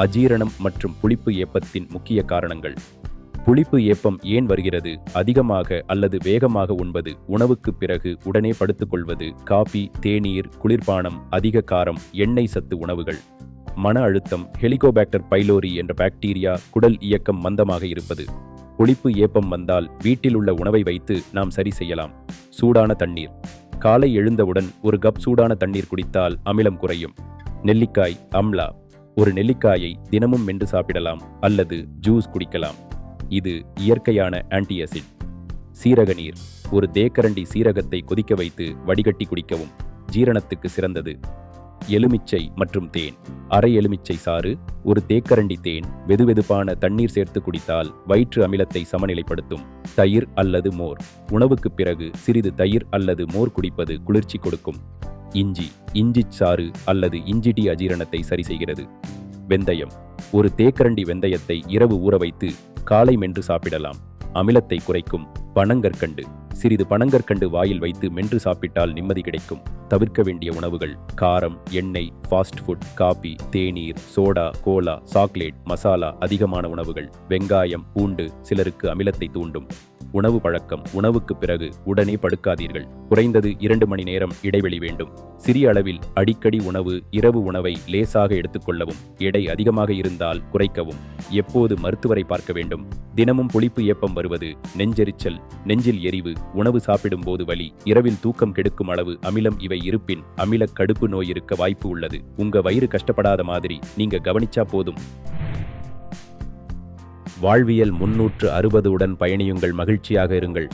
அஜீரணம் மற்றும் புளிப்பு ஏப்பத்தின் முக்கிய காரணங்கள். புளிப்பு ஏப்பம் ஏன் வருகிறது? அதிகமாக அல்லது வேகமாக உண்பது உணவுக்குப் பிறகு உடனே படுத்துக்கொள்வது காபி தேநீர் குளிர்பானம் அதிக காரம் எண்ணெய் சத்து உணவுகள். மன அழுத்தம் ஹெலிகோபாக்டர் பைலோரி என்ற பாக்டீரியா குடல் இயக்கம் மந்தமாக இருப்பது. புளிப்பு ஏப்பம் வந்தால் வீட்டில் உள்ள உணவை வைத்து நாம் சரி செய்யலாம். சூடான தண்ணீர். காலை எழுந்தவுடன் ஒரு கப் சூடான தண்ணீர் குடித்தால் அமிலம் குறையும். நெல்லிக்காய் அம்லா. ஒரு நெல்லிக்காயை தினமும் மென்று சாப்பிடலாம் அல்லது ஜூஸ் குடிக்கலாம். இது இயற்கையான ஆன்டிஆசிட். சீரக நீர் ஒரு தேக்கரண்டி சீரகத்தை கொதிக்க வைத்து வடிகட்டி குடிக்கவும் ஜீரணத்துக்கு சிறந்தது. எலுமிச்சை மற்றும் தேன் அரை எலுமிச்சை சாறு ஒரு தேக்கரண்டி தேன் வெதுவெதுப்பான தண்ணீர் சேர்த்து குடித்தால் வயிற்று அமிலத்தை சமநிலைப்படுத்தும். தயிர் அல்லது மோர் உணவுக்குப் பிறகு சிறிது தயிர் அல்லது மோர் குடிப்பது குளிர்ச்சி கொடுக்கும். இஞ்சி இஞ்சி சாறு அல்லது இஞ்சி டீ அஜீரணத்தை சரி செய்கிறது. வெந்தயம். ஒரு தேக்கரண்டி வெந்தயத்தை இரவு ஊற வைத்து காலை மென்று சாப்பிடலாம். அமிலத்தை குறைக்கும் பனங்கற்கண்டு. சிறிது பனங்கற்கண்டு வாயில் வைத்து மென்று சாப்பிட்டால் நிம்மதி கிடைக்கும். தவிர்க்க வேண்டிய உணவுகள் காரம் எண்ணெய் ஃபாஸ்ட் ஃபுட் காபி தேநீர் சோடா கோலா சாக்லேட் மசாலா அதிகமான உணவுகள் வெங்காயம் பூண்டு சிலருக்கு அமிலத்தை தூண்டும். உணவு பழக்கம் உணவுக்கு பிறகு உடனே படுக்காதீர்கள். குறைந்தது இரண்டு மணி நேரம் இடைவெளி வேண்டும். சிறிய அளவில் அடிக்கடி உணவு இரவு உணவை லேசாக எடுத்துக்கொள்ளவும் எடை அதிகமாக இருந்தால் குறைக்கவும். எப்போது மருத்துவரை பார்க்க வேண்டும்? தினமும் புளிப்பு ஏப்பம் வருவது நெஞ்செரிச்சல் நெஞ்சில் எரிவு உணவு சாப்பிடும்போது வலி இரவில் தூக்கம் கெடுக்கும் அளவு அமிலம் இவை இருப்பின் அமில கடுப்பு நோய் இருக்க வாய்ப்பு உள்ளது. உங்க வயிறு கஷ்டப்படாத மாதிரி நீங்க கவனிச்சா போதும். வாழ்வியல் முன்னூற்று அறுபது உடன் பயணியுங்கள் மகிழ்ச்சியாக இருங்கள்.